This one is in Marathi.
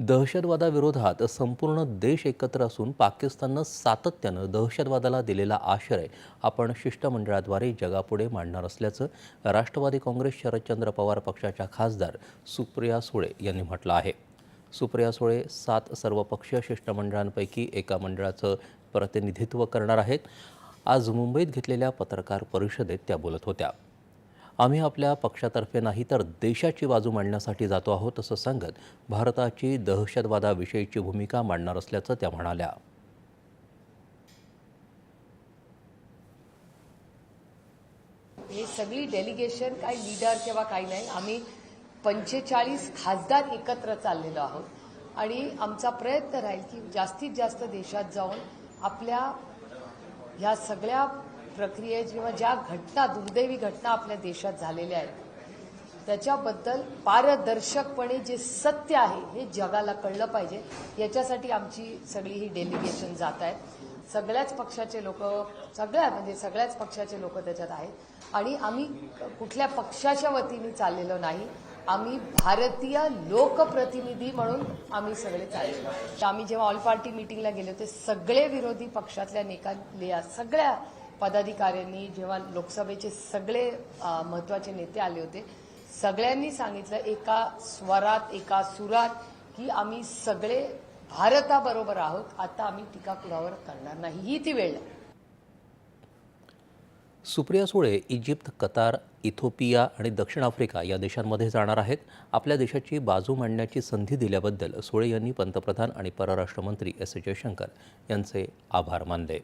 दहशतवादाविरोधात संपूर्ण देश एकत्र असून पाकिस्ताननं सातत्यानं दहशतवादाला दिलेला आश्रय आपण शिष्टमंडळाद्वारे जगापुढे मांडणार असल्याचं राष्ट्रवादी काँग्रेस शरदचंद्र पवार पक्षाच्या खासदार सुप्रिया सुळे यांनी म्हटलं आहे. सुप्रिया सुळे सात सर्वपक्षीय शिष्टमंडळांपैकी एका मंडळाचं प्रतिनिधित्व करणार आहेत. आज मुंबईत घेतलेल्या पत्रकार परिषदेत त्या बोलत होत्या. आम्ही आपल्या पक्षातर्फे नाही तर देशाची बाजू मांडण्यासाठी जातो आहोत असं सांगत भारताची दहशतवादाविषयीची भूमिका मांडणार असल्याचं त्या म्हणाल्या. हे सगळी डेलिगेशन काही लीडर किंवा काही नाही आम्ही पंचेचाळीस खासदार एकत्र चाललेलो आहोत. आणि आमचा प्रयत्न राहील की जास्तीत जास्त देशात जाऊन आपल्या ह्या सगळ्या प्रक्रिये किंवा ज्या घटना दुर्दैवी घटना आपल्या देशात झालेल्या आहेत त्याच्याबद्दल पारदर्शकपणे जे सत्य आहे हे जगाला कळलं पाहिजे. याच्यासाठी आमची सगळी ही डेलिगेशन जात आहेत. सगळ्याच पक्षाचे लोक सगळ्या म्हणजे सगळ्याच पक्षाचे लोक त्याच्यात आहेत. आणि आम्ही कुठल्या पक्षाच्या वतीने चाललेलो नाही. आम्ही भारतीय लोकप्रतिनिधी म्हणून आम्ही सगळे चाललेलो आम्ही जेव्हा ऑल पार्टी मिटिंगला गेलो ते सगळे विरोधी पक्षातल्या नेत्या सगळ्या पदाधिकाऱ्यांनी जेव्हा लोकसभेचे सगळे महत्त्वाचे नेते आले होते सगळ्यांनी सांगितलं एका स्वरात एका सुरात की आम्ही सगळे भारताबरोबर आहोत आता आम्ही टीका कुणावर करणार नाही ही ती वेळ Supriya Sule Egypt Qatar Ethiopia आणि दक्षिण आफ्रिका या देशांमध्ये जाणार आहेत. आपल्या देशाची बाजू मांडण्याची संधी दिल्याबद्दल सुळे यांनी पंतप्रधान आणि परराष्ट्र मंत्री एस. जयशंकर यांचे आभार मानले.